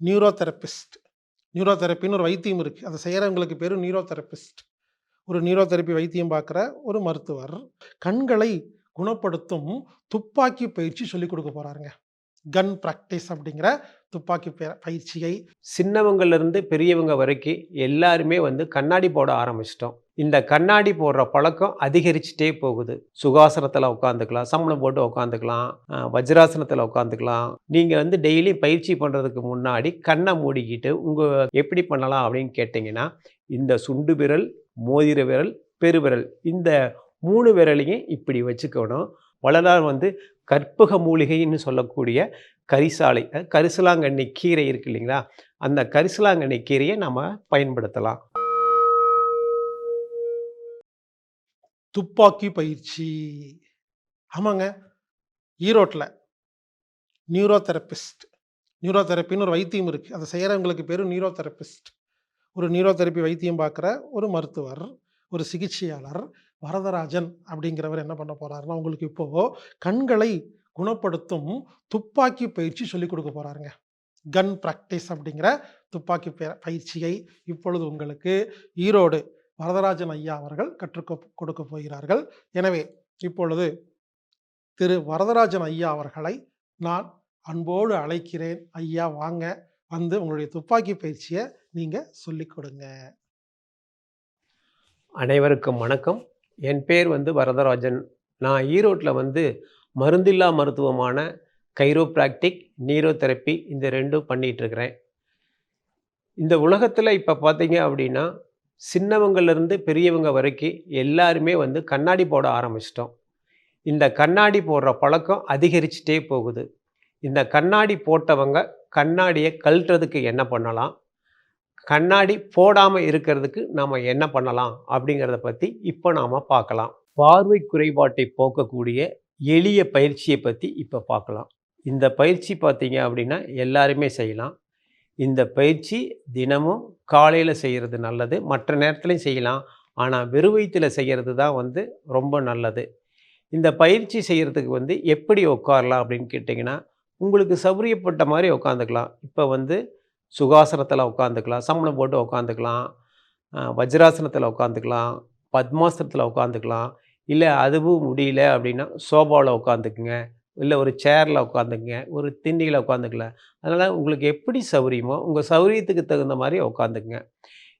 Neuro therapist neuro தெரப்பின்னு ஒரு வைத்தியம் இருக்குது அதை செய்கிறவங்களுக்கு பேர் நியூரோ தெரப்பிஸ்ட் ஒரு நியூரோ தெரப்பி வைத்தியம் பார்க்குற ஒரு மருத்துவர் கண்களை குணப்படுத்தும் துப்பாக்கி பயிற்சி சொல்லிக் கொடுக்க போகிறாருங்க கன் ப்ராக்டிஸ் அப்படிங்கிற துப்பாக்கி பய- பயிற்சியை சின்னவங்கள்லேருந்து பெரியவங்க வரைக்கும் எல்லாருமே வந்து கண்ணாடி போட ஆரம்பிச்சிட்டோம். இந்த கண்ணாடி போடுற பழக்கம் அதிகரிச்சுட்டே போகுது. சுகாசனத்தில் உட்காந்துக்கலாம் சம்பளம் போட்டு உட்காந்துக்கலாம் வஜ்ராசனத்தில் உட்காந்துக்கலாம் நீங்கள் வந்து டெய்லி பயிற்சி பண்ணுறதுக்கு முன்னாடி கண்ணை மூடிக்கிட்டு உங்கள் எப்படி பண்ணலாம் அப்படின்னு கேட்டிங்கன்னா இந்த சுண்டு விரல் மோதிர விரல் பெருவிரல் இந்த மூணு விரலையும் இப்படி வச்சுக்கணும். வளரால் வந்து கற்பக மூலிகைன்னு சொல்லக்கூடிய கரிசாலை கரிசலாங்கண்ணி கீரை இருக்கு இல்லைங்களா? அந்த கரிசலாங்கண்ணி கீரையை நம்ம பயன்படுத்தலாம். துப்பாக்கி பயிற்சி. ஆமாங்க. ஈரோட்டில் நியூரோ தெரப்பிஸ்ட் நியூரோ தெரப்பின்னு ஒரு வைத்தியம் இருக்குது அதை செய்கிறவங்களுக்கு பேர் நியூரோ தெரப்பிஸ்ட் ஒரு நியூரோ தெரப்பி வைத்தியம் பார்க்குற ஒரு மருத்துவர் ஒரு சிகிச்சையாளர் வரதராஜன் அப்படிங்கிறவர் என்ன பண்ண போகிறாருன்னா உங்களுக்கு இப்போது கண்களை குணப்படுத்தும் துப்பாக்கி பயிற்சி சொல்லிக் கொடுக்க போகிறாருங்க கன் ப்ராக்டிஸ் அப்படிங்கிற துப்பாக்கி பயிற்சியை இப்பொழுது உங்களுக்கு ஈரோடு வரதராஜன் ஐயா அவர்கள் கற்றுக் கொடுக்க போகிறார்கள். எனவே இப்பொழுது திரு வரதராஜன் ஐயா அவர்களை நான் அன்போடு அழைக்கிறேன். ஐயா வாங்க. வந்து உங்களுடைய துப்பாக்கி பயிற்சியை நீங்கள் சொல்லிக் கொடுங்க. அனைவருக்கும் வணக்கம். என் பேர் வந்து வரதராஜன். நான் ஈரோட்டில் வந்து மருந்தில்லா மருத்துவமான கைரோப்ராக்டிக் நீரோதெரப்பி இந்த ரெண்டும் பண்ணிகிட்ருக்கிறேன் இந்த உலகத்தில் இப்போ பார்த்தீங்க அப்படின்னா சின்னவங்கள்லேருந்து பெரியவங்க வரைக்கும் எல்லாருமே வந்து கண்ணாடி போட ஆரம்பிச்சிட்டோம். இந்த கண்ணாடி போடுற பழக்கம் அதிகரிச்சுட்டே போகுது. இந்த கண்ணாடி போட்டவங்க கண்ணாடியை கழட்டுறதுக்கு என்ன பண்ணலாம்? கண்ணாடி போடாமல் இருக்கிறதுக்கு நாம் என்ன பண்ணலாம்? அப்படிங்கிறத பற்றி இப்போ நாம் பார்க்கலாம். பார்வை குறைபாட்டை போக்கக்கூடிய எளிய பயிற்சியை பற்றி இப்போ பார்க்கலாம். இந்த பயிற்சி பார்த்தீங்க அப்படின்னா எல்லாருமே செய்யலாம். இந்த பயிற்சி தினமும் காலையில் செய்கிறது நல்லது. மற்ற நேரத்துலையும் செய்யலாம். ஆனால் வெறும் வயிற்றில் செய்கிறது தான் வந்து ரொம்ப நல்லது. இந்த பயிற்சி செய்கிறதுக்கு வந்து எப்படி உட்காரலாம் அப்படின்னு கேட்டிங்கன்னா உங்களுக்கு சௌரியப்பட்ட மாதிரி உட்காந்துக்கலாம். இப்போ வந்து சுகாசனத்தில் உட்காந்துக்கலாம். சம்பளம் போட்டு உட்காந்துக்கலாம். வஜ்ராசனத்தில் உட்காந்துக்கலாம். பத்மாசனத்தில் உட்காந்துக்கலாம். இல்லை அதுவும் முடியல அப்படின்னா சோபாவில் உட்காந்துக்குங்க. இல்லை ஒரு சேரில் உட்காந்துக்குங்க ஒரு திண்டியில் உட்காந்துக்கல. அதனால் உங்களுக்கு எப்படி சௌகரியமோ உங்கள் சௌரியத்துக்கு தகுந்த மாதிரி உட்காந்துக்குங்க.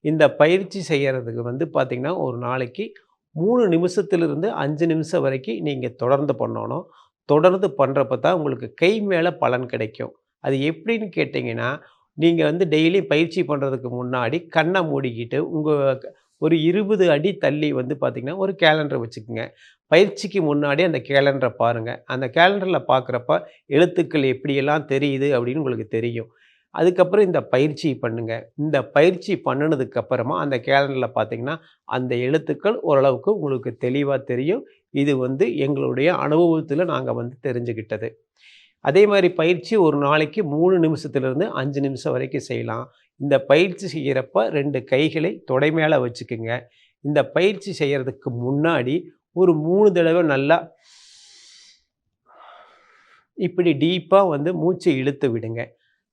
இந்த பயிற்சி செய்கிறதுக்கு வந்து பார்த்திங்கன்னா ஒரு நாளைக்கு மூணு நிமிஷத்துலேருந்து அஞ்சு நிமிஷம் வரைக்கும் நீங்கள் தொடர்ந்து பண்ணணும். தொடர்ந்து பண்ணுறப்ப தான் உங்களுக்கு கை மேலே பலன் கிடைக்கும். அது எப்படின்னு கேட்டிங்கன்னா நீங்கள் வந்து டெய்லி பயிற்சி பண்ணுறதுக்கு முன்னாடி கண்ணை மூடிக்கிட்டு உங்கள் ஒரு இருபது அடி தள்ளி வந்து பார்த்திங்கன்னா ஒரு கேலண்டர் வச்சுக்கோங்க. பயிற்சிக்கு முன்னாடி அந்த கேலண்டரை பாருங்கள் அந்த கேலண்டரில் பார்க்குறப்ப எழுத்துக்கள் எப்படியெல்லாம் தெரியுது அப்படின்னு உங்களுக்கு தெரியும். அதுக்கப்புறம் இந்த பயிற்சி பண்ணுங்கள் இந்த பயிற்சி பண்ணினதுக்கப்புறமா அந்த கேலண்டரில் பார்த்தீங்கன்னா அந்த எழுத்துக்கள் ஓரளவுக்கு உங்களுக்கு தெளிவாக தெரியும். இது வந்து எங்களுடைய அனுபவத்தில் நாங்கள் வந்து தெரிஞ்சுக்கிட்டது அதே மாதிரி பயிற்சி ஒரு நாளைக்கு மூணு நிமிஷத்துலேருந்து அஞ்சு நிமிஷம் வரைக்கும் செய்யலாம். இந்த பயிற்சி செய்கிறப்ப ரெண்டு கைகளை தொடை மேலே வச்சுக்குங்க. இந்த பயிற்சி செய்கிறதுக்கு முன்னாடி ஒரு மூணு தடவை நல்லா இப்படி டீப்பாக வந்து மூச்சை இழுத்து விடுங்க.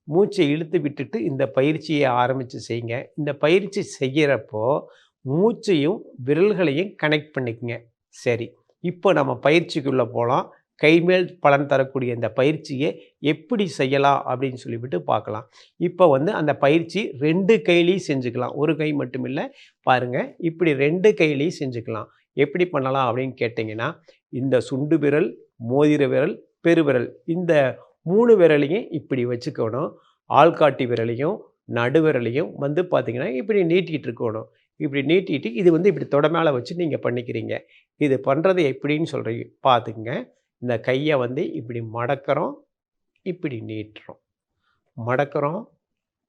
மூச்சை இழுத்து விட்டுட்டு இந்த பயிற்சியை ஆரம்பித்து செய்யுங்க. இந்த பயிற்சி செய்கிறப்போ மூச்சையும் விரல்களையும் கனெக்ட் பண்ணிக்கங்க. சரி இப்போ நம்ம பயிற்சிக்குள்ளே போகலாம் கைமேல் பலன் தரக்கூடிய இந்த பயிற்சியை எப்படி செய்யலாம் அப்படின்னு சொல்லிவிட்டு பார்க்கலாம். இப்போ வந்து அந்த பயிற்சி ரெண்டு கையிலையும் செஞ்சுக்கலாம். ஒரு கை மட்டும் இல்லை பாருங்கள் இப்படி ரெண்டு கையிலையும் செஞ்சுக்கலாம். எப்படி பண்ணலாம் அப்படின்னு கேட்டிங்கன்னா இந்த சுண்டு விரல் மோதிர விரல் பெருவிரல் இந்த மூணு விரலையும் இப்படி வச்சுக்கணும். ஆள்காட்டி விரலையும் நடுவிரலையும் வந்து பார்த்தீங்கன்னா இப்படி நீட்டிகிட்டு இருக்கணும். இப்படி நீட்டிட்டு இது வந்து இப்படி தொட மேலே வச்சு நீங்கள் பண்ணிக்கிறீங்க. இது பண்ணுறது எப்படின்னு சொல்கிறீங்க பார்த்துக்குங்க இந்த கையை வந்து இப்படி மடக்கிறோம் இப்படி நீட்டுறோம். மடக்கிறோம்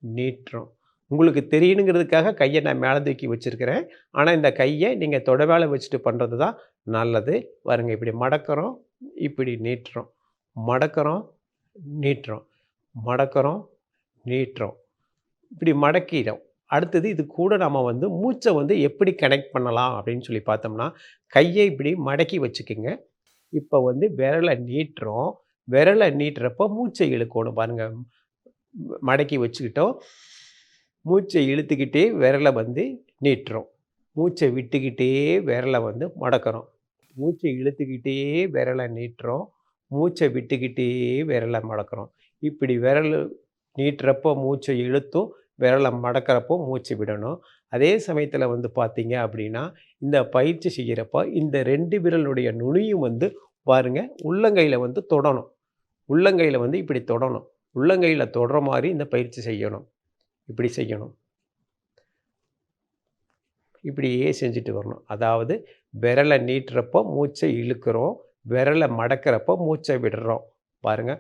நீட்டுறோம். உங்களுக்கு தெரியணுங்கிறதுக்காக கையை நான் மேலே தூக்கி வச்சுருக்கிறேன். ஆனால் இந்த கையை நீங்கள் தொட வச்சுட்டு பண்ணுறது தான் நல்லது. பாருங்க இப்படி மடக்கிறோம் இப்படி நீட்டுறோம். மடக்கிறோம் நீட்டுறோம். மடக்கிறோம் நீட்டுறோம். இப்படி மடக்கிறோம் அடுத்தது இது கூட நம்ம வந்து மூச்சை வந்து எப்படி கனெக்ட் பண்ணலாம் அப்படின்னு சொல்லி பார்த்தோம்னா கையை இப்படி மடக்கி வச்சுக்கோங்க. இப்போ வந்து விரலை நீட்டுறோம். விரலை நீட்டுறப்போ மூச்சை இழுக்கணும். பாருங்கள் மடக்கி வச்சுக்கிட்டோம். மூச்சை இழுத்துக்கிட்டே விரலை வந்து நீட்டுறோம். மூச்சை விட்டுக்கிட்டே விரலை வந்து மடக்கிறோம். மூச்சை இழுத்துக்கிட்டே விரலை நீட்டுறோம். மூச்சை விட்டுக்கிட்டே விரலை மடக்கிறோம். இப்படி விரல் நீட்டுறப்போ மூச்சை இழுத்தும் விரலை மடக்கிறப்போ மூச்சு விடணும். அதே சமயத்தில் வந்து பார்த்தீங்க அப்படின்னா இந்த பயிற்சி செய்கிறப்போ இந்த ரெண்டு விரலுடைய நுனியும் வந்து பாருங்க உள்ளங்கையில் வந்து தொடணும். உள்ளங்கையில் வந்து இப்படி தொடணும். உள்ளங்கையில் தொடுற மாதிரி இந்த பயிற்சி செய்யணும். இப்படி செய்யணும். இப்படியே செஞ்சுட்டு வரணும். அதாவது விரலை நீட்டுறப்போ மூச்சை இழுக்கிறோம். விரலை மடக்கிறப்போ மூச்சை விடுறோம். பாருங்க.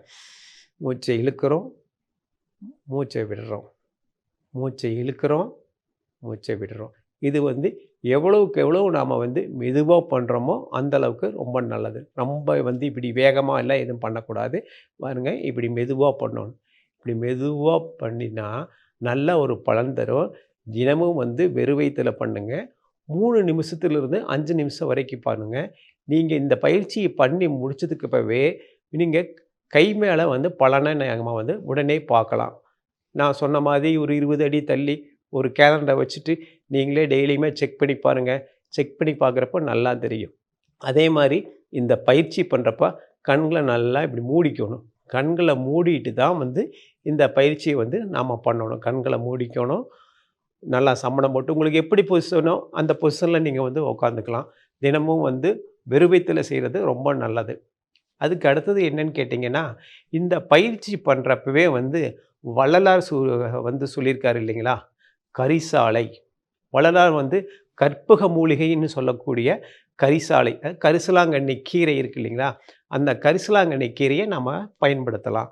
மூச்சை இழுக்கிறோம். மூச்சை விடுறோம். மூச்சை இழுக்கிறோம். மூச்சை விடுறோம். இது வந்து எவ்வளவுக்கு எவ்வளவு நாம் வந்து மெதுவாக பண்ணுறோமோ அந்த அளவுக்கு ரொம்ப நல்லது. ரொம்ப வந்து இப்படி வேகமாக எல்லாம் எதுவும் பண்ணக்கூடாது. பாருங்கள் இப்படி மெதுவாக பண்ணணும். இப்படி மெதுவாக பண்ணினா நல்ல ஒரு பலன் தரும். தினமும் வந்து வெறும் வயித்துல பண்ணுங்கள் மூணு நிமிஷத்துலேருந்து அஞ்சு நிமிஷம் வரைக்கும் பண்ணுங்கள் நீங்கள் இந்த பயிற்சியை பண்ணி முடிச்சதுக்கு பிறவே நீங்கள் கை மேலே வந்து பலனை நம்ம வந்து உடனே பார்க்கலாம். நான் சொன்ன மாதிரி ஒரு இருபது அடி தள்ளி ஒரு கேலண்டரை வச்சுட்டு நீங்களே டெய்லியுமே செக் பண்ணி பாருங்கள் செக் பண்ணி பார்க்குறப்ப நல்லா தெரியும். அதே மாதிரி இந்த பயிற்சி பண்ணுறப்ப கண்களை நல்லா இப்படி மூடிக்கணும். கண்களை மூடிட்டு தான் வந்து இந்த பயிற்சியை வந்து நாம் பண்ணணும். கண்களை மூடிக்கணும். நல்லா சம்மணம் போட்டு உங்களுக்கு எப்படி பொசிஷனோ அந்த பொசிஷனில் நீங்கள் வந்து உட்காந்துக்கலாம் தினமும் வந்து வெறுவைத்தில் செய்கிறது ரொம்ப நல்லது. அதுக்கு அடுத்தது என்னன்னு கேட்டிங்கன்னா இந்த பயிற்சி பண்ணுறப்பவே வந்து வள்ளலார் சு வந்து சொல்லியிருக்காரு இல்லைங்களா? கரிசாலை. வள்ளலார் வந்து கற்பக மூலிகைன்னு சொல்லக்கூடிய கரிசாலை கரிசலாங்கண்ணி கீரை இருக்கு இல்லைங்களா? அந்த கரிசலாங்கண்ணி கீரையை நம்ம பயன்படுத்தலாம்.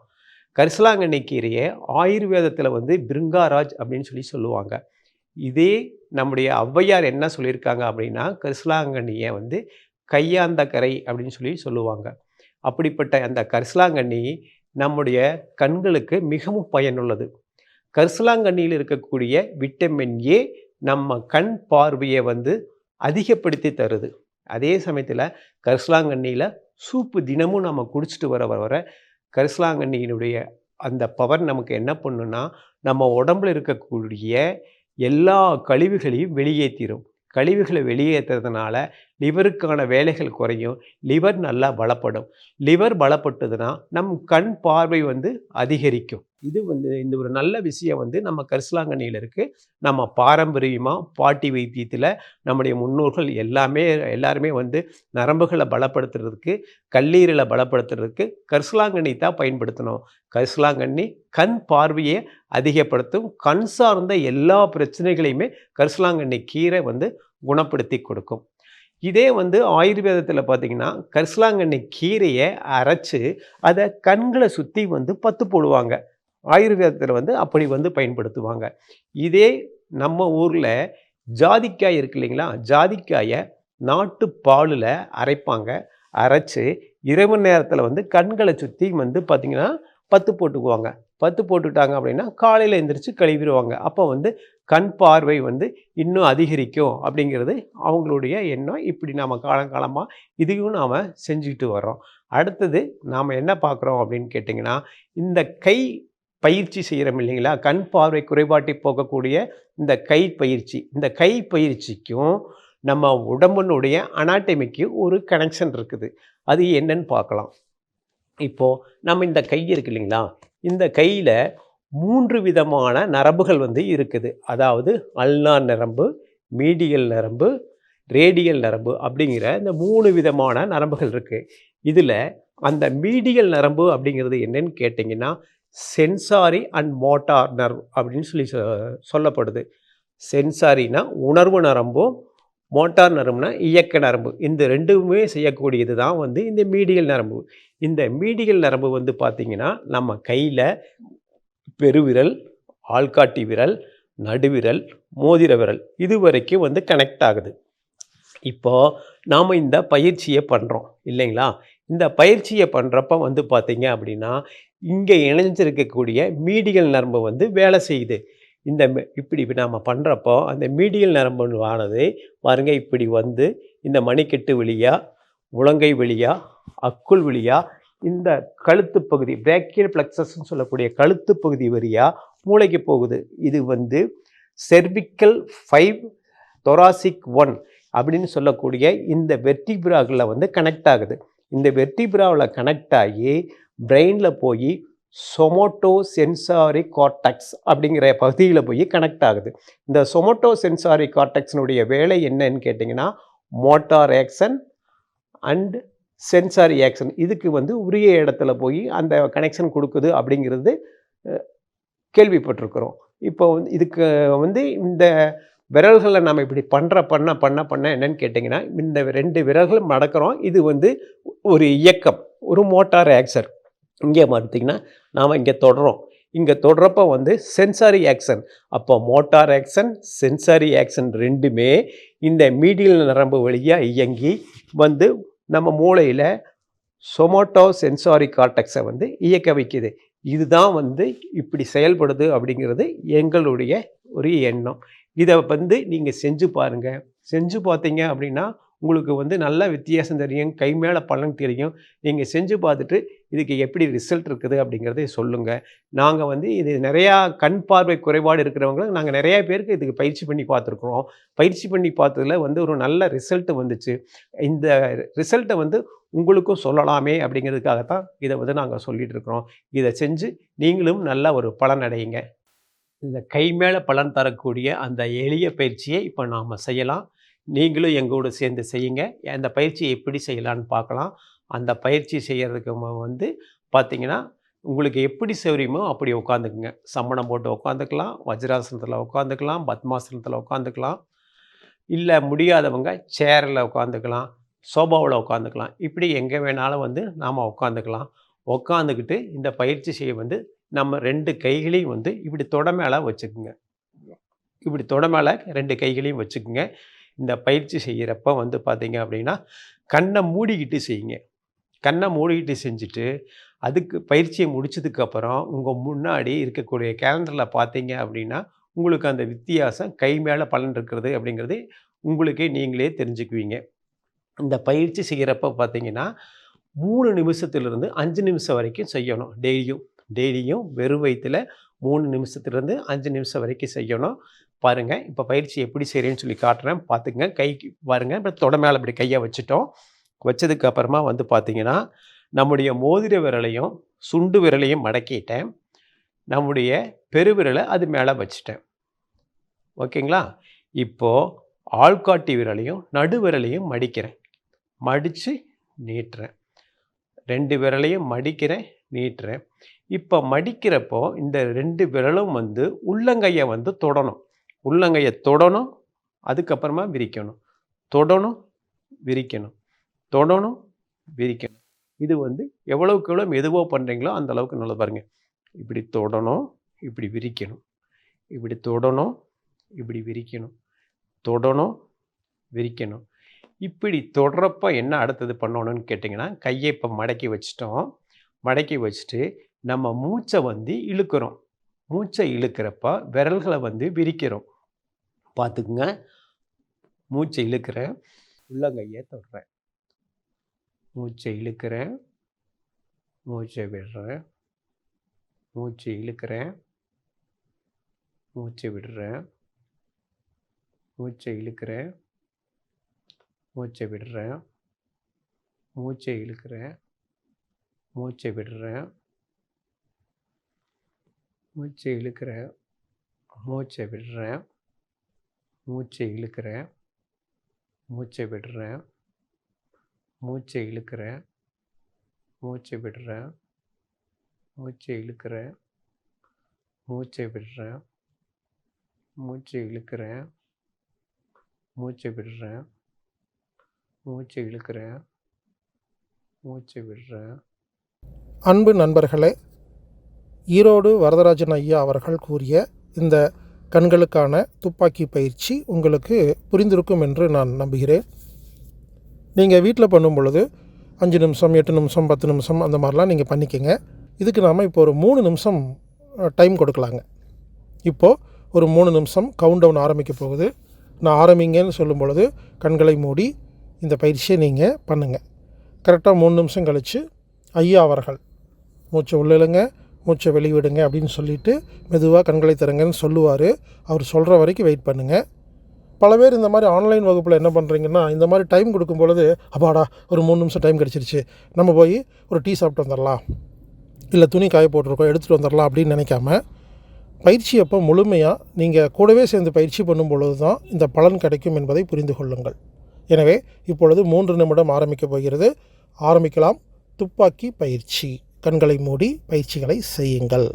கரிசலாங்கண்ணி கீரையை ஆயுர்வேதத்தில் வந்து பிருங்காராஜ் அப்படின்னு சொல்லி சொல்லுவாங்க. இதே நம்முடைய ஔவையார் என்ன சொல்லியிருக்காங்க அப்படின்னா கரிசலாங்கண்ணியை வந்து கையாந்த கரை அப்படின்னு சொல்லி சொல்லுவாங்க. அப்படிப்பட்ட அந்த கரிசலாங்கண்ணி நம்முடைய கண்களுக்கு மிகவும் பயனுள்ளது. கரிசலாங்கண்ணியில் இருக்கக்கூடிய விட்டமின் ஏ நம்ம கண் பார்வையை வந்து அதிகப்படுத்தி தருது. அதே சமயத்தில் கரிசலாங்கண்ணியில் சூப்பு தினமும் நம்ம குடிச்சிட்டு வர வர வர கரிசலாங்கண்ணியினுடைய அந்த பவர் நமக்கு என்ன பண்ணுன்னா நம்ம உடம்புல இருக்கக்கூடிய எல்லா கழிவுகளையும் வெளியேற்றிடும் கழிவுகளை வெளியேற்றுறதுனால லிவருக்கான வேலைகள் குறையும் லிவர் நல்லா பலப்படும். லிவர் பலப்பட்டதுன்னா நம் கண் பார்வை வந்து அதிகரிக்கும். இது வந்து இந்த ஒரு நல்ல விஷயம் வந்து நம்ம கரிசலாங்கண்ணியில் இருக்குது நம்ம பாரம்பரியமாக பாட்டி வைத்தியத்தில் நம்முடைய முன்னோர்கள் எல்லாமே எல்லாருமே வந்து நரம்புகளை பலப்படுத்துறதுக்கு கல்லீரலை பலப்படுத்துறதுக்கு கரிசலாங்கண்ணி தான் பயன்படுத்தணும். கரிசலாங்கண்ணி கண் பார்வையை அதிகப்படுத்தும் கண் சார்ந்த எல்லா பிரச்சனைகளையுமே கரிசலாங்கண்ணி கீரை வந்து குணப்படுத்தி கொடுக்கும். இதே வந்து ஆயுர்வேதத்தில் பார்த்தீங்கன்னா கரிசலாங்கண்ணி கீரையை அரைச்சு அதை கண்களை சுற்றி வந்து பத்து போடுவாங்க. ஆயுர்வேதத்தில் வந்து அப்படி வந்து பயன்படுத்துவாங்க. இதே நம்ம ஊரில் ஜாதிக்காய் இருக்கு இல்லைங்களா? ஜாதிக்காயை நாட்டு பாலில் அரைப்பாங்க. அரைச்சு இரவு நேரத்தில் வந்து கண்களை சுற்றி வந்து பார்த்திங்கன்னா பத்து போட்டுக்குவாங்க. பத்து போட்டுட்டாங்க அப்படின்னா காலையில் எந்திரிச்சு கழுவிடுவாங்க. அப்போ வந்து கண் பார்வை வந்து இன்னும் அதிகரிக்கும் அப்படிங்கிறது அவங்களுடைய எண்ணம். இப்படி நாம் காலங்காலமாக இதையும் நாம் செஞ்சுக்கிட்டு வரோம் அடுத்தது நாம் என்ன பார்க்குறோம் அப்படின்னு கேட்டிங்கன்னா இந்த கை பயிற்சி செய்கிறோம் இல்லைங்களா? கண் பார்வை குறைபாட்டை போகக்கூடிய இந்த கை பயிற்சி. இந்த கை பயிற்சிக்கும் நம்ம உடம்பினுடைய அனாட்டமிக்கு ஒரு கனெக்ஷன் இருக்குது. அது என்னன்னு பார்க்கலாம். இப்போது நம்ம இந்த கை இருக்கு இல்லைங்களா? இந்த கையில் மூன்று விதமான நரம்புகள் வந்து இருக்குது. அதாவது அல்னார் நரம்பு மீடியல் நரம்பு ரேடியல் நரம்பு அப்படிங்கிற இந்த மூணு விதமான நரம்புகள் இருக்குது இதில் அந்த மீடியல் நரம்பு அப்படிங்கிறது என்னன்னு கேட்டிங்கன்னா சென்சாரி அண்ட் மோட்டார் நர்வ் அப்படின்னு சொல்லி சொ- சொல்லப்படுது. சென்சாரினா உணர்வு நரம்பும் மோட்டார் நரம்புனா இயக்க நரம்பு. இந்த ரெண்டுமே செய்யக்கூடியது தான் வந்து இந்த மீடியல் நரம்பு. இந்த மீடியல் நரம்பு வந்து பார்த்திங்கன்னா நம்ம கையில் பெருவிரல் ஆள்காட்டி விரல் நடுவிரல் மோதிர விரல் இது வரைக்கும் வந்து கனெக்ட் ஆகுது. இப்போது நாம் இந்த பயிற்சியை பண்ணுறோம் இல்லைங்களா? இந்த பயிற்சியை பண்ணுறப்ப வந்து பார்த்திங்க அப்படின்னா இங்கே இணைஞ்சிருக்கக்கூடிய மீடியல் நரம்பு வந்து வேலை செய்யுது. இந்த மெ- இப்படி நாம் பண்ணுறப்போ அந்த மீடியல் நரம்பு ஆனது பாருங்க இப்படி வந்து இந்த மணிக்கட்டு வழியாக முழங்கை வழியாக அக்குள் வழியாக இந்த கழுத்து பகுதி பிரேக்கியல் பிளக்சஸ்ன்னு சொல்லக்கூடிய கழுத்து பகுதி வழியாக மூளைக்கு போகுது. இது வந்து செர்விக்கல் ஃபைவ் தொராசிக் ஒன் அப்படின்னு சொல்லக்கூடிய இந்த வெர்டிபிராவில் வந்து கனெக்ட் ஆகுது. இந்த வெர்டிபிராவில் கனெக்ட் ஆகி பிரெயினில் போய் சொமோட்டோ சென்சாரி கார்டெக்ஸ் அப்படிங்கிற பகுதியில் போய் கனெக்ட் ஆகுது. இந்த சொமோட்டோ சென்சாரி கார்டெக்ஸினுடைய வேலை என்னன்னு கேட்டிங்கன்னா motor action and sensory action இதுக்கு வந்து உரிய இடத்துல போய் அந்த கனெக்ஷன் கொடுக்குது அப்படிங்கிறது கேள்விப்பட்டிருக்கிறோம். இப்போ வந்து இதுக்கு வந்து இந்த விரல்களை நம்ம இப்படி பண்ணுற பண்ண பண்ண பண்ண என்னன்னு கேட்டிங்கன்னா இந்த ரெண்டு விரல்கள் மடக்கிறோம் இது வந்து ஒரு இயக்கம் ஒரு மோட்டார் ஆக்சர் இங்கே பார்த்தீங்கன்னா நாம் இங்கே தொடரும் இங்கே தொடரப்ப வந்து சென்சாரி ஆக்ஷன் அப்போ மோட்டார் ஆக்ஷன் சென்சாரி ஆக்ஷன் ரெண்டுமே இந்த மீடியல் நரம்பு வழியாக இயங்கி வந்து நம்ம மூளையில் சொமோட்டோ சென்சாரி கார்டெக்ஸை வந்து இயக்க வைக்குது. இதுதான் வந்து இப்படி செயல்படுது அப்படிங்கிறது எங்களுடைய ஒரு எண்ணம். இதை வந்து நீங்கள் செஞ்சு பாருங்கள் செஞ்சு பார்த்தீங்க அப்படின்னா உங்களுக்கு வந்து நல்ல வித்தியாசம் தெரியும் கை மேலே பலன் தெரியும். நீங்கள் செஞ்சு பார்த்துட்டு இதுக்கு எப்படி ரிசல்ட் இருக்குது அப்படிங்கிறத சொல்லுங்கள் நாங்கள் வந்து இது நிறையா கண் பார்வை குறைபாடு இருக்கிறவங்களும் நாங்கள் நிறையா பேருக்கு இதுக்கு பயிற்சி பண்ணி பார்த்துருக்குறோம். பயிற்சி பண்ணி பார்த்ததுல வந்து ஒரு நல்ல ரிசல்ட் வந்துச்சு. இந்த ரிசல்ட்டை வந்து உங்களுக்கும் சொல்லலாமே அப்படிங்கிறதுக்காகத்தான் இதை வந்து நாங்கள் சொல்லிகிட்டு இருக்கிறோம். இதை செஞ்சு நீங்களும் நல்ல ஒரு பலன் அடையுங்க. இந்த கை மேலே பலன் தரக்கூடிய அந்த எளிய பயிற்சியை இப்போ நாம் செய்யலாம். நீங்களும் எங்களோட சேர்ந்து செய்யுங்க. அந்த பயிற்சியை எப்படி செய்யலான்னு பார்க்கலாம். அந்த பயிற்சி செய்கிறதுக்கு வந்து பார்த்திங்கன்னா உங்களுக்கு எப்படி சௌரியமோ அப்படி உட்காந்துக்குங்க. சம்மணம் போட்டு உட்காந்துக்கலாம் வஜ்ராசனத்தில் உட்காந்துக்கலாம் பத்மாசனத்தில் உட்காந்துக்கலாம். இல்லை முடியாதவங்க சேரில் உட்காந்துக்கலாம் சோபாவில் உட்காந்துக்கலாம். இப்படி எங்கே வேணாலும் வந்து நாம் உட்காந்துக்கலாம். உட்காந்துக்கிட்டு இந்த பயிற்சி செய்ய வந்து நம்ம ரெண்டு கைகளையும் வந்து இப்படி தொட மேலே வச்சுக்குங்க. இப்படி தொட மேலே ரெண்டு கைகளையும் வச்சுக்குங்க. இந்த பயிற்சி செய்கிறப்ப வந்து பார்த்தீங்க அப்படின்னா கண்ணை மூடிக்கிட்டு செய்யுங்க. கண்ணை மூடிக்கிட்டு செஞ்சுட்டு அதுக்கு பயிற்சியை முடிச்சதுக்கப்புறம் உங்கள் முன்னாடி இருக்கக்கூடிய கேலண்டரில் பார்த்தீங்க அப்படின்னா உங்களுக்கு அந்த வித்தியாசம் கை மேலே பலன் இருக்கிறது அப்படிங்கிறது உங்களுக்கே நீங்களே தெரிஞ்சுக்குவீங்க. இந்த பயிற்சி செய்கிறப்ப பார்த்தீங்கன்னா மூணு நிமிஷத்துலேருந்து அஞ்சு நிமிஷம் வரைக்கும் செய்யணும். டெய்லியும் டெய்லியும் வெறும் வயிற்றுல மூணு நிமிஷத்துலேருந்து அஞ்சு நிமிஷம் வரைக்கும் செய்யணும். பாருங்கள் இப்போ பயிற்சி எப்படி செய்கிறேன்னு சொல்லி காட்டுறேன். பார்த்துங்க கைக்கு பாருங்கள் இப்போ தொட மேலே இப்படி கையை வச்சுட்டோம். வச்சதுக்கு அப்புறமா வந்து பார்த்தீங்கன்னா நம்முடைய மோதிர விரலையும் சுண்டு விரலையும் மடக்கிட்டேன். நம்முடைய பெருவிரலை அது மேலே வச்சுட்டேன். ஓகேங்களா? இப்போது ஆள்காட்டி விரலையும் நடு விரலையும் மடிக்கிறேன். மடித்து நீட்டுறேன். ரெண்டு விரலையும் மடிக்கிறேன் நீட்டுறேன். இப்போ மடிக்கிறப்போ இந்த ரெண்டு விரலும் வந்து உள்ளங்கையை வந்து தொடணும். உள்ளங்கையை தொடணும் அதுக்கப்புறமா விரிக்கணும். தொடணும் விரிக்கணும். தொடணும் விரிக்கணும். இது வந்து எவ்வளவுக்கு எவ்வளோ மெதுவாக பண்ணுறீங்களோ அந்த அளவுக்கு நல்லா பாருங்க. இப்படி தொடணும் இப்படி விரிக்கணும். இப்படி தொடணும் இப்படி விரிக்கணும். தொடணும் விரிக்கணும். இப்படி தொடரப்ப என்ன அடுத்தது பண்ணணும்னு கேட்டிங்கன்னா கையை இப்போ மடக்கி வச்சிட்டோம். மடக்கி வச்சுட்டு நம்ம மூச்சை வந்து இழுக்கிறோம். மூச்சை இழுக்கிறப்ப விரல்களை வந்து விரிக்கிறோம். பார்த்துக்குங்க மூச்சை இழுக்கிறேன். உள்ளங்கையை தொடுறேன் மூச்சை இழுக்கிறேன். மூச்சை விடுறேன். மூச்சை இழுக்கிறேன். மூச்சை விடுறேன். மூச்சை இழுக்கிறேன். மூச்சை விடுறேன். மூச்சை இழுக்கிறேன். மூச்சை விடுறேன். மூச்சை இழுக்கிறேன். மூச்சை விடுறேன். மூச்சை இழுக்கிறேன். மூச்சை விடுறேன். மூச்சை இழுக்கிறேன். மூச்சை விடுறேன். மூச்சை இழுக்கிறேன். மூச்சை விடுறேன். மூச்சை இழுக்கிறேன். மூச்சை விடுறேன். மூச்சை இழுக்கிறேன். மூச்சை விடுறேன். அன்பு நண்பர்களே ஈரோடு வரதராஜன் ஐயா அவர்கள் கூறிய இந்த கண்களுக்கான துப்பாக்கி பயிற்சி உங்களுக்கு புரிந்திருக்கும் என்று நான் நம்புகிறேன். நீங்கள் வீட்டில் பண்ணும் பொழுது அஞ்சு நிமிஷம் எட்டு நிமிஷம் பத்து நிமிஷம் அந்த மாதிரிலாம் நீங்கள் பண்ணிக்கங்க. இதுக்கு நாம் இப்போ ஒரு மூணு நிமிஷம் டைம் கொடுக்கலாங்க. இப்போது ஒரு மூணு நிமிஷம் கவுண்ட் டவுன் ஆரம்பிக்க போகுது. நான் ஆரம்பிங்கன்னு சொல்லும் பொழுது கண்களை மூடி இந்த பயிற்சியை நீங்கள் பண்ணுங்கள் கரெக்டாக மூணு நிமிஷம் கழித்து ஐயா அவர்கள் மூச்சை உள்ளிழுங்க மூச்சை வெளிவிடுங்க அப்படின்னு சொல்லிட்டு மெதுவாக கண்களை திறங்கன்னு சொல்லுவார். அவர் சொல்கிற வரைக்கும் வெயிட் பண்ணுங்கள் பல பேர் இந்த மாதிரி ஆன்லைன் வகுப்பில் என்ன பண்ணுறீங்கன்னா இந்த மாதிரி டைம் கொடுக்கும் பொழுது அப்பாடா ஒரு மூணு நிமிஷம் டைம் கிடச்சிருச்சு. நம்ம போய் ஒரு டீ சாப்பிட்டு வந்துடலாம். இல்லை துணி காய போட்டிருக்கோம் எடுத்துகிட்டு வந்துடலாம் அப்படின்னு நினைக்காம பயிற்சி அப்போ முழுமையாக நீங்கள் கூடவே சேர்ந்து பயிற்சி பண்ணும் பொழுது தான் இந்த பலன் கிடைக்கும் என்பதை புரிந்து கொள்ளுங்கள். எனவே இப்பொழுது மூன்று நிமிடம் ஆரம்பிக்கப் போகிறது. ஆரம்பிக்கலாம். துப்பாக்கி பயிற்சி. கண்களை மூடி பயிற்சிகளை செய்யுங்கள்.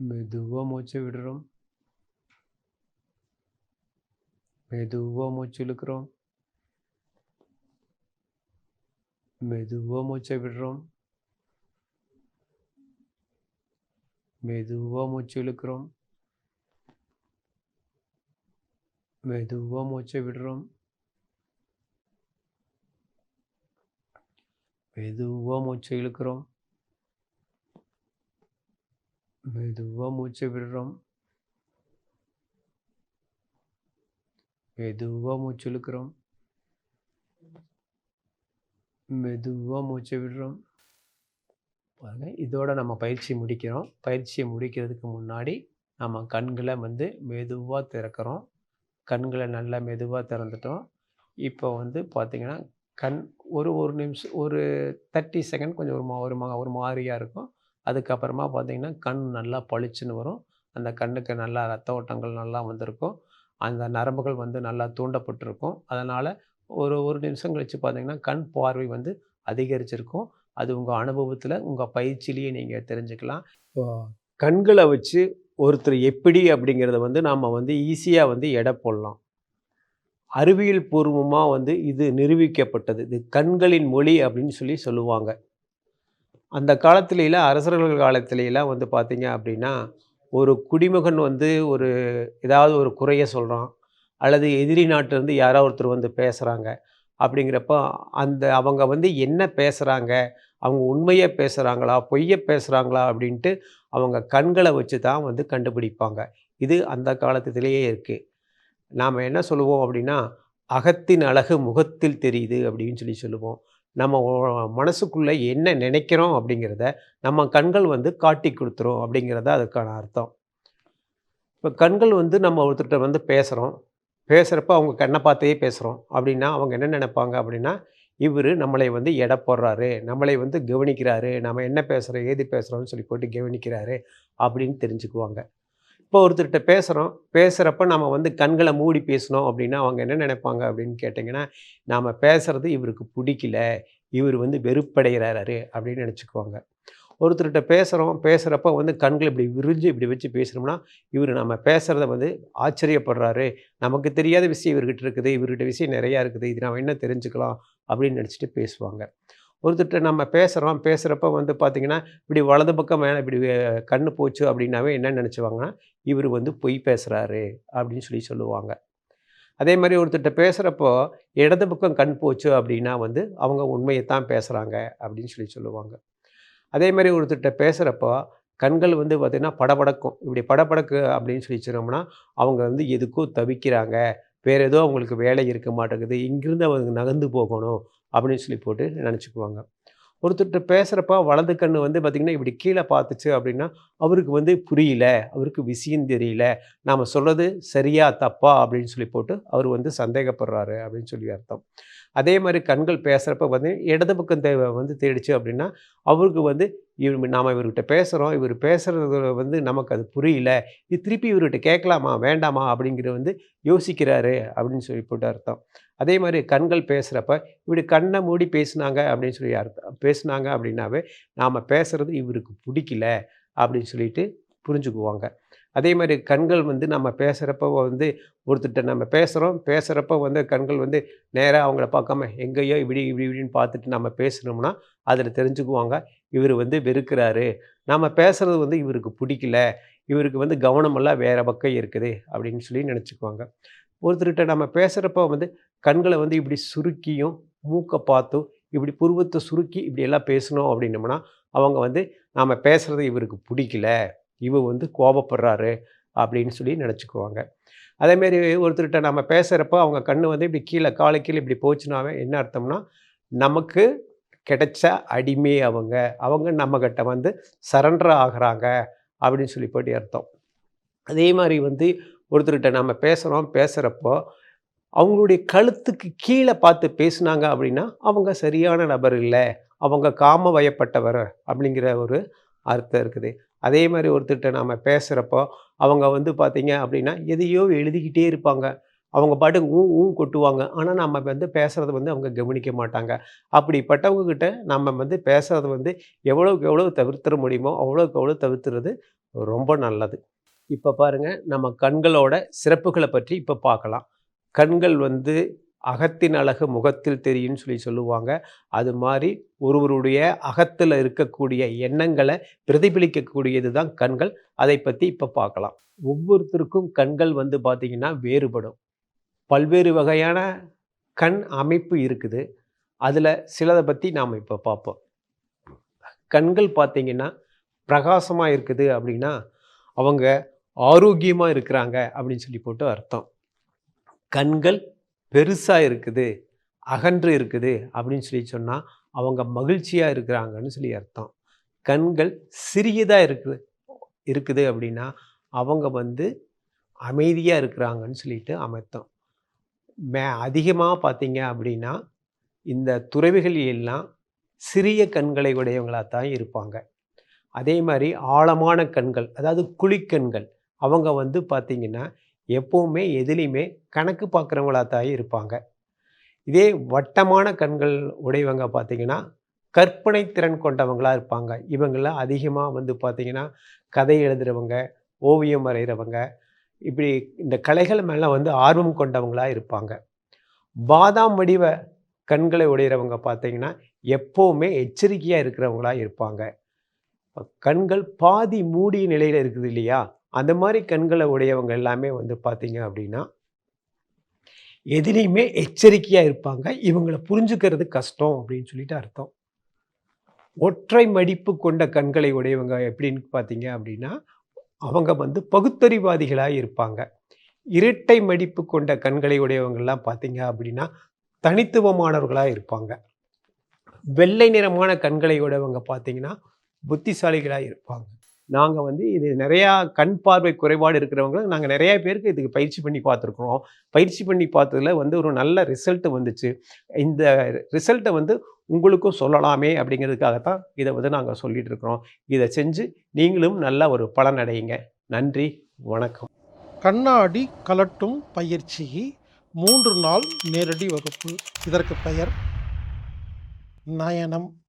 மெதுவாக மூச்சை விடுறோம் மெதுவாக மூச்சு இழுக்கிறோம் மெதுவாக மூச்சை விடுறோம் மெதுவாக மூச்சு இழுக்கிறோம் மெதுவாக மூச்சை விடுறோம் மெதுவாக மூச்சை இழுக்கிறோம் மெதுவாக மூச்சை விடுறோம். மெதுவாக மூச்சு இழுக்கிறோம். மெதுவாக மூச்சை விடுறோம். பாருங்க இதோட நம்ம பயிற்சி முடிக்கிறோம். பயிற்சியை முடிக்கிறதுக்கு முன்னாடி நம்ம கண்களை வந்து மெதுவாக திறக்கிறோம். கண்களை நல்லா மெதுவாக திறந்துட்டோம். இப்போ வந்து பார்த்திங்கன்னா கண் ஒரு ஒரு நிமிஷம் ஒரு தேர்ட்டி செகண்ட் கொஞ்சம் ஒரு மா ஒரு மா ஒரு மாதிரியாக இருக்கும். அதுக்கப்புறமா பார்த்திங்கன்னா கண் நல்லா பளிச்சுன்னு வரும். அந்த கண்ணுக்கு நல்லா ரத்த ஓட்டங்கள் நல்லா வந்திருக்கும். அந்த நரம்புகள் வந்து நல்லா தூண்டப்பட்டிருக்கும். அதனால் ஒரு ஒரு நிமிஷம் கழித்து பார்த்தீங்கன்னா கண் பார்வை வந்து அதிகரிச்சிருக்கும். அது உங்கள் அனுபவத்தில் உங்கள் பயிற்சியிலேயே நீங்கள் தெரிஞ்சுக்கலாம். இப்போ கண்களை வச்சு ஒருத்தர் எப்படி அப்படிங்கிறத வந்து நாம் வந்து ஈஸியாக வந்து எடை போடலாம். அறிவியல் பூர்வமாக வந்து இது நிரூபிக்கப்பட்டது. இது கண்களின் மொழி அப்படின்னு சொல்லி சொல்லுவாங்க. அந்த காலத்துலலாம் அரசர்கள் காலத்துலலாம் வந்து பார்த்தீங்க அப்படின்னா, ஒரு குடிமகன் வந்து ஒரு ஏதாவது ஒரு குறைய சொல்றான், அல்லது எதிரி நாட்டிலேருந்து யாரோ ஒருத்தர் வந்து பேசுறாங்க. அப்படிங்கிறப்போ, அந்த அவங்க வந்து என்ன பேசுறாங்க? அவங்க உண்மைய பேசுறாங்களா? பொய்ய பேசுறாங்களா? அப்படின்ட்டு அவங்க கண்கள வச்சு தான் வந்து கண்டுபிடிப்பாங்க. இது அந்த காலத்திலேயே இருக்கு. நாம என்ன சொல்லுவோம் அப்படின்னா, "அகத்தின் அழகு முகத்தில் தெரியுது" அப்படின்னு சொல்லி சொல்லுவோம். நம்ம மனசுக்குள்ளே என்ன நினைக்கிறோம் அப்படிங்கிறத, நம்ம கண்கள் வந்து காட்டிக் கொடுத்துரும் அப்படிங்கிறது அதுக்கான அர்த்தம். இப்போ கண்கள் வந்து நம்ம ஒருத்தர்கிட்ட வந்து பேசுகிறோம் பேசுகிறப்ப அவங்க கண்ணை பார்த்தே பேசுகிறோம் அப்படின்னா, அவங்க என்ன நினைப்பாங்க அப்படின்னா, இவர் நம்மளை வந்து எடை போடுறாரு, நம்மளை வந்து கவனிக்கிறாரு, நம்ம என்ன பேசுகிறோம் ஏது பேசுகிறோம்னு சொல்லி போட்டு கவனிக்கிறாரு அப்படின்னு தெரிஞ்சுக்குவாங்க. இப்போ ஒருத்தர்கிட்ட பேசுகிறோம் பேசுகிறப்ப நம்ம வந்து கண்களை மூடி பேசுனோம் அப்படின்னா, அவங்க என்ன நினைப்பாங்க அப்படின்னு கேட்டிங்கன்னா நாம் பேசுகிறது இவருக்கு பிடிக்கல இவர் வந்து வெறுப்படைகிறாரு அப்படின்னு நினச்சிக்குவாங்க. ஒருத்தர்கிட்ட பேசுகிறோம் பேசுகிறப்ப வந்து கண்களை இப்படி விரிஞ்சு இப்படி வச்சு பேசுகிறோம்னா இவரு நம்ம பேசுகிறத வந்து ஆச்சரியப்படுறாரு, நமக்கு தெரியாத விஷயம் இவர்கிட்ட இருக்குது, இவர்கிட்ட விஷயம் நிறையா இருக்குது, இது நம்ம என்ன தெரிஞ்சுக்கலாம் அப்படின்னு நினச்சிட்டு பேசுவாங்க. ஒருத்தர்கிட்ட நம்ம பேசுகிறோம் பேசுகிறப்ப வந்து பார்த்திங்கன்னா இப்படி வலது பக்கம் வேணாம் இப்படி கண் கண்ணு போச்சு அப்படின்னாவே என்ன நினச்சிவாங்கன்னா இவர் வந்து பொய் பேசுகிறாரு அப்படின்னு சொல்லி சொல்லுவாங்க. அதே மாதிரி ஒருத்தர்கிட்ட பேசுகிறப்போ இடது பக்கம் கண் போச்சு அப்படின்னா வந்து, அவங்க உண்மையை தான் பேசுகிறாங்க அப்படின்னு சொல்லி சொல்லுவாங்க. அதே மாதிரி ஒருத்தர்கிட்ட பேசுகிறப்போ கண்கள் வந்து பார்த்திங்கன்னா படபடக்கும். இப்படி படபடக்கு அப்படின்னு சொல்லி சொன்னோம்னா, அவங்க வந்து எதுக்கோ தவிக்கிறாங்க, வேறு ஏதோ அவங்களுக்கு வேலை இருக்க மாட்டேங்குது, இங்கிருந்து அவங்க நகர்ந்து போகணும் அப்படின்னு சொல்லி போட்டு நினச்சிக்குவாங்க ஒருத்தர்கிட்ட பேசுகிறப்ப வலது கண் வந்து பார்த்தீங்கன்னா, இப்படி கீழே பார்த்துச்சு அப்படின்னா, அவருக்கு வந்து புரியல, அவருக்கு விஷயம் தெரியல, நாம சொல்கிறது சரியா, தப்பா அப்படின்னு சொல்லி போட்டு அவர் வந்து சந்தேகப்படுறாரு அப்படின்னு சொல்லி அர்த்தம். அதே மாதிரி கண்கள் பேசுகிறப்ப வந்து இடது பக்கம் தேவை வந்து தேடிச்சு அப்படின்னா, அவருக்கு வந்து இவர் நாம் இவர்கிட்ட பேசுகிறோம் இவர் பேசுறது வந்து நமக்கு அது புரியல, இது திருப்பி இவர்கிட்ட கேட்கலாமா, வேண்டாமா அப்படிங்கிறது வந்து யோசிக்கிறாரு அப்படின்னு சொல்லி போட்டு அர்த்தம். அதே மாதிரி கண்கள் பேசுகிறப்ப இப்படி கண்ணை மூடி பேசுனாங்க அப்படின்னு சொல்லி அர்த்தம். பேசுனாங்க அப்படின்னாவே, நாம் பேசுகிறது இவருக்கு பிடிக்கல அப்படின்னு சொல்லிட்டு புரிஞ்சுக்குவாங்க. அதே மாதிரி கண்கள் வந்து நம்ம பேசுகிறப்போ வந்து ஒருத்தர்கிட்ட நம்ம பேசுகிறோம் பேசுகிறப்போ வந்து கண்கள் வந்து நேராக அவங்கள பார்க்காம எங்கேயோ இப்படி இப்படி இப்படின்னு பார்த்துட்டு நம்ம பேசுனோம்னா, அதில் தெரிஞ்சுக்குவாங்க, இவர் வந்து வெறுக்கிறாரு, நம்ம பேசுகிறது வந்து இவருக்கு பிடிக்கல. இவருக்கு வந்து கவனமெல்லாம் வேறு பக்கம் இருக்குது அப்படின்னு சொல்லி நினச்சிக்குவாங்க. ஒருத்தர்கிட்ட நம்ம பேசுகிறப்போ வந்து கண்களை வந்து இப்படி சுருக்கியும், மூக்கை பார்த்தும், இப்படி புருவத்தை சுருக்கி இப்படியெல்லாம் பேசுனோம் அப்படின்னோம்னா, அவங்க வந்து நாம் பேசுகிறது இவருக்கு பிடிக்கல. இவர் வந்து கோபப்படுறாரு அப்படின்னு சொல்லி நினச்சிக்குவாங்க அதேமாரி ஒருத்தர்கிட்ட நம்ம பேசுகிறப்போ அவங்க கண்ணு வந்து இப்படி கீழே காலை கீழே இப்படி போச்சுனாவே என்ன அர்த்தம்னா, நமக்கு கிடைச்ச அடிமை அவங்க. அவங்க நம்மக்கிட்ட வந்து சரண்டர் ஆகுறாங்க அப்படின்னு சொல்லி போட்டு அர்த்தம். அதே மாதிரி வந்து ஒருத்தர்கிட்ட நம்ம பேசுகிறோம் பேசுகிறப்போ அவங்களுடைய கழுத்துக்கு கீழே பார்த்து பேசுனாங்க அப்படின்னா, அவங்க சரியான நபர் இல்லை அவங்க காம வயப்பட்டவர் அப்படிங்கிற ஒரு அர்த்தம் இருக்குது. அதே மாதிரி ஒருத்தர்கிட்ட நாம் பேசுகிறப்போ அவங்க வந்து பார்த்தீங்க அப்படின்னா, எதையோ எழுதிக்கிட்டே இருப்பாங்க. அவங்க பாட்டுக்கு ஊ ஊ கொட்டுவாங்க. ஆனால் நம்ம வந்து பேசுகிறத வந்து அவங்க கவனிக்க மாட்டாங்க. அப்படிப்பட்டவங்கக்கிட்ட நம்ம வந்து பேசுகிறது வந்து எவ்வளோக்கு எவ்வளோ தவிர்த்துற முடியுமோ, அவ்வளோக்கு எவ்வளோ தவிர்த்துறது ரொம்ப நல்லது. இப்போ பாருங்கள் நம்ம கண்களோட சிறப்புகளை பற்றி இப்போ பார்க்கலாம். கண்கள் வந்து அகத்தின் அழகு முகத்தில் தெரியும்னு சொல்லி சொல்லுவாங்க. அது மாதிரி ஒருவருடைய அகத்தில் இருக்கக்கூடிய எண்ணங்களை பிரதிபலிக்கக்கூடியது தான் கண்கள். அதை பற்றி இப்போ பார்க்கலாம். ஒவ்வொருத்தருக்கும் கண்கள் வந்து பார்த்திங்கன்னா வேறுபடும். பல்வேறு வகையான கண் அமைப்பு இருக்குது. அதில் சிலதை பற்றி நாம் இப்போ பார்ப்போம். கண்கள் பார்த்திங்கன்னா பிரகாசமாக இருக்குது அப்படின்னா, அவங்க ஆரோக்கியமாக இருக்கிறாங்க அப்படின்னு சொல்லி போட்டு அர்த்தம். கண்கள் பெருசாக இருக்குது, அகன்று இருக்குது அப்படின்னு சொல்லி சொன்னால் அவங்க மகிழ்ச்சியாக இருக்கிறாங்கன்னு சொல்லி அர்த்தம். கண்கள் சிறியதாக இருக்குது இருக்குது அப்படின்னா, அவங்க வந்து அமைதியாக இருக்கிறாங்கன்னு சொல்லிட்டு அமைத்தோம் மே அதிகமாக பார்த்தீங்க அப்படின்னா, இந்த துறவிகள் எல்லாம் சிறிய கண்களை உடையவங்களா தான் இருப்பாங்க. அதே மாதிரி ஆழமான கண்கள், அதாவது குழிக்கண்கள், அவங்க வந்து பார்த்திங்கன்னா எப்போவுமே எதுலேயுமே கணக்கு பார்க்குறவங்களா இருப்பாங்க. இதே வட்டமான கண்கள் உடையவங்க பார்த்திங்கன்னா கற்பனை திறன் கொண்டவங்களாக இருப்பாங்க. இவங்களாம் அதிகமாக வந்து பார்த்திங்கன்னா கதை எழுதுறவங்க, ஓவியம் வரைகிறவங்க இப்படி இந்த கலைகள் மேல வந்து ஆர்வம் கொண்டவங்களாக இருப்பாங்க. பாதாம் வடிவ கண்களை உடையிறவங்க பார்த்திங்கன்னா எப்போவுமே எச்சரிக்கையாக இருக்கிறவங்களா இருப்பாங்க கண்கள் பாதி மூடிய நிலையில் இருக்குது இல்லையா அந்த மாதிரி கண்களை உடையவங்க எல்லாமே வந்து பார்த்தீங்க அப்படின்னா எதிலையுமே எச்சரிக்கையாக இருப்பாங்க. இவங்களை புரிஞ்சுக்கிறது கஷ்டம் அப்படின்னு சொல்லிட்டு அர்த்தம். ஒற்றை மடிப்பு கொண்ட கண்களை உடையவங்க எப்படின்னு பார்த்தீங்க அப்படின்னா அவங்க வந்து பகுத்தறிவாதிகளாக இருப்பாங்க. இரட்டை மடிப்பு கொண்ட கண்களை உடையவங்கள்லாம் பார்த்தீங்க அப்படின்னா தனித்துவமானவர்களாக இருப்பாங்க. வெள்ளை நிறமான கண்களை உடையவங்க பார்த்தீங்கன்னா புத்திசாலிகளாக இருப்பாங்க. நாங்கள் வந்து இது நிறையா கண் பார்வை குறைபாடு இருக்கிறவங்களுக்கு நாங்கள் நிறையா பேருக்கு இதுக்கு பயிற்சி பண்ணி பார்த்துருக்குறோம். பயிற்சி பண்ணி பார்த்ததுல வந்து ஒரு நல்ல ரிசல்ட் வந்துச்சு. இந்த ரிசல்ட்டை வந்து உங்களுக்கும் சொல்லலாமே அப்படிங்கிறதுக்காகத்தான் இதை வந்து நாங்கள் சொல்லிட்டு இருக்கிறோம். இதை செஞ்சு நீங்களும் நல்ல ஒரு பலன் அடையுங்க. நன்றி வணக்கம். கண்ணாடி கலட்டும் பயிற்சி மூன்று நாள் நேரடி வகுப்பு. இதற்கு பெயர் நயனம்.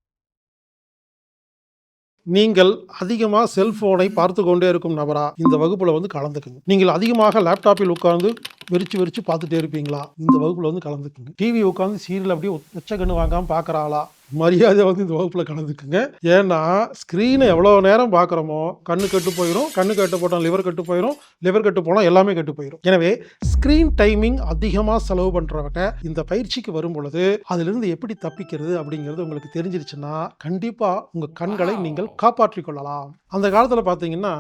நீங்கள் அதிகமாக செல்போனை பார்த்து கொண்டே இருக்கும் நபரா? இந்த வகுப்பில் வந்து கலந்துக்குங்க. நீங்கள் அதிகமாக லேப்டாப்பில் உட்கார்ந்து விரிச்சு விரிச்சு பார்த்துட்டே இருப்பீங்களா? இந்த வகுப்பில் வந்து கலந்துக்குங்க. டிவி உட்காந்து சீரியல் அப்படியே வச்ச கண்ணு வாங்காமல் பார்க்குறாளா மரியாதை வந்து இந்த வகுப்புல கலந்துக்குங்க. ஏன்னா ஸ்க்ரீனை எவ்வளோ நேரம் பார்க்குறோமோ கண்ணு கெட்டு போயிடும் கண்ணு கெட்டு போட்டோம் லிவர் கெட்டு போயிடும் லிவர் கெட்டு போனால் எல்லாமே கெட்டு போயிடும் எனவே ஸ்க்ரீன் டைமிங் அதிகமாக செலவு பண்ணுறவங்க இந்த பயிற்சிக்கு வரும் பொழுது அதிலிருந்து எப்படி தப்பிக்கிறது அப்படிங்கிறது உங்களுக்கு தெரிஞ்சிருச்சுன்னா கண்டிப்பாக உங்கள் கண்களை நீங்கள் காப்பாற்றிக் கொள்ளலாம். அந்த காலத்தில் பார்த்தீங்கன்னா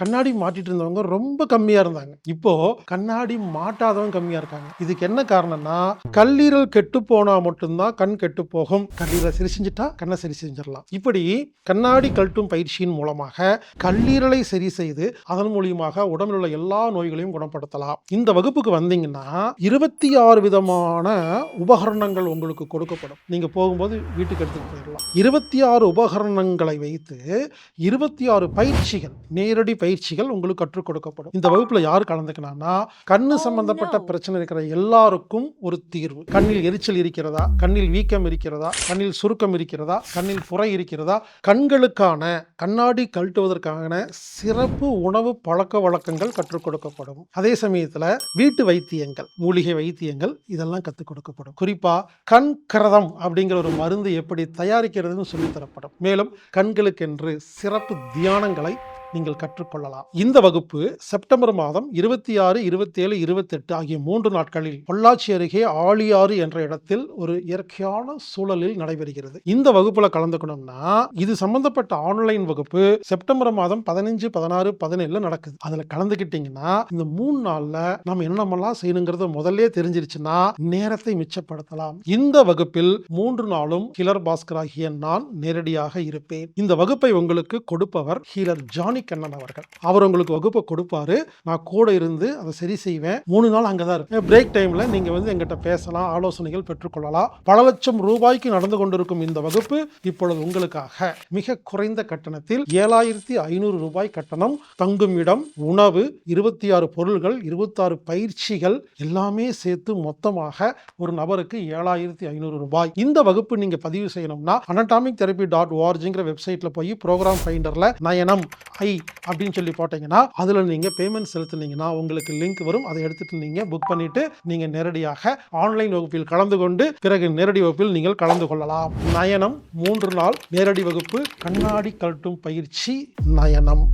கண்ணாடி மாட்டிட்டு இருந்தவங்க ரொம்ப கம்மியாக இருந்தாங்க. இப்போ கண்ணாடி மாட்டாதவங்க கம்மியாக இருக்காங்க. இதுக்கு என்ன காரணம்னா கல்லீரல் கெட்டு போனால் மட்டும்தான் கண் கெட்டு போகும். கல்லீரலை சரி செஞ்சுட்டா கண்ணை சரி செஞ்சிடலாம். இப்படி கண்ணாடி கழட்டும் பயிற்சியின் மூலமாக கல்லீரலை சரி செய்து அதன் மூலியமாக உடம்பில் உள்ள எல்லா நோய்களையும் குணப்படுத்தலாம். இந்த வகுப்புக்கு வந்தீங்கன்னா இருபத்தி ஆறு விதமான உபகரணங்கள் உங்களுக்கு கொடுக்கப்படும். நீங்க போகும்போது வீட்டுக்கு எடுத்துட்டு போயிடலாம். இருபத்தி ஆறு உபகரணங்களை வைத்து இருபத்தி ஆறு பயிற்சிகள் நேரடி பயிற்சிகள் உங்களுக்கு கற்றுக் கொடுக்கப்படும். இந்த வகுப்புல யார் கலந்துக்கலாம்னா கண்ணு சம்பந்தப்பட்ட பிரச்சனை இருக்கிற எல்லாருக்கும் ஒரு தீர்வு. கண்ணில் எரிச்சல் இருக்கிறதா? கண்ணில் வீக்கம் இருக்கிறதா? கண்ணில் சுருக்கம் இருக்கிறதா? கண்ணில் புறை இருக்கிறதா? கண்களுக்கான கண்ணாடி கழட்டுவதற்கான சிறப்பு உணவு பழக்க வழக்கங்கள் கற்றுக் கொடுக்கப்படும். அதே சமயத்தில் வீட்டு வைத்தியங்கள் மூலிகை வைத்தியங்கள் இதெல்லாம் கற்றுக் கொடுக்கப்படும். குறிப்பாக கண் கிரதம் அப்படிங்கிற ஒரு மருந்து எப்படி தயாரிக்கிறதுன்னு சொல்லித்தரப்படும் மேலும் கண்களுக்கென்று சிறப்பு தியானங்களை நீங்கள் கற்றுக்கொள்ளலாம். இந்த வகுப்பு செப்டம்பர் மாதம் இருபத்தி ஆறு இருபத்தி ஏழு இருபத்தெட்டு ஆகிய மூன்று நாட்களில் பொள்ளாச்சி அருகே ஆழியாறு என்ற இடத்தில் ஒரு இயற்கையான சூழலில் நடைபெறுகிறது. இந்த வகுப்புல கலந்துக்கணும்னா இது சம்பந்தப்பட்ட ஆன்லைன் வகுப்பு செப்டம்பர் மாதம் பதினஞ்சு பதினாறு பதினேழுல நடக்குது. அதுல கலந்துக்கிட்டீங்கன்னா இந்த மூணு நாள்ல நம்ம என்னமெல்லாம் செய்யணுங்கிறத முதல்ல தெரிஞ்சிருச்சுன்னா நேரத்தை மிச்சப்படுத்தலாம். இந்த வகுப்பில் மூன்று நாளும் ஹீலர் பாஸ்கர் ஆகிய நான் நேரடியாக இருப்பேன். இந்த வகுப்பை உங்களுக்கு கொடுப்பவர் ஹீலர் ஜான் கண்ணன் அவர்கள். அவர் உங்களுக்கு வகுப்பை கொடுப்பாரு. நான் கூட இருந்து அதை சரி செய்வேன். மூணு நாள் அங்கே தான் இருப்பேன் பிரேக் டைம்ல நீங்க வந்து எங்கிட்ட பேசலாம் ஆலோசனைகள் பெற்றுக்கொள்ளலாம். பல லட்சம் ரூபாய்க்கு நடந்து கொண்டிருக்கும் இந்த வகுப்பு இப்பொழுது உங்களுக்காக. மிக குறைந்த கட்டணத்தில் ஏழாயிரத்தி ஐநூறு ரூபாய் கட்டணம் தங்கும் இடம் உணவு இருபத்தி ஆறு பொருள்கள் இருபத்தாறு பயிற்சிகள் எல்லாமே சேர்த்து மொத்தமாக ஒரு நபருக்கு ஏழாயிரத்தி ஐநூறு ரூபாய். இந்த வகுப்பு நீங்க பதிவு செய்யணும்னா அனடாமிக் தெரப்பி டாட் ஓஆர்ஜிங்கிற வெப்சைட்ல போய் ப்ரோக்ராம் ஃபைண்டர்ல நயனம் ஐ அப்படின்னு சொல்லி போட்டீங்கன்னா அதில் நீங்கள் பேமெண்ட் செலுத்துனீங்கன்னா உங்களுக்கு லிங்க் வரும். அதை எடுத்துட்டு நீங்கள் புக் பண்ணிட்டு நீங்கள் நேரடியாக ஆன்லைன் வகுப்பில் கலந்து கொண்டு பிறகு நேரடி வகுப்பில் நீங்கள் கலந்து கொள்ளலாம். நயனம் மூன்று நாள் நேரடி வகுப்பு கண்ணாடி கலட்டும் பயிற்சி நயனம்.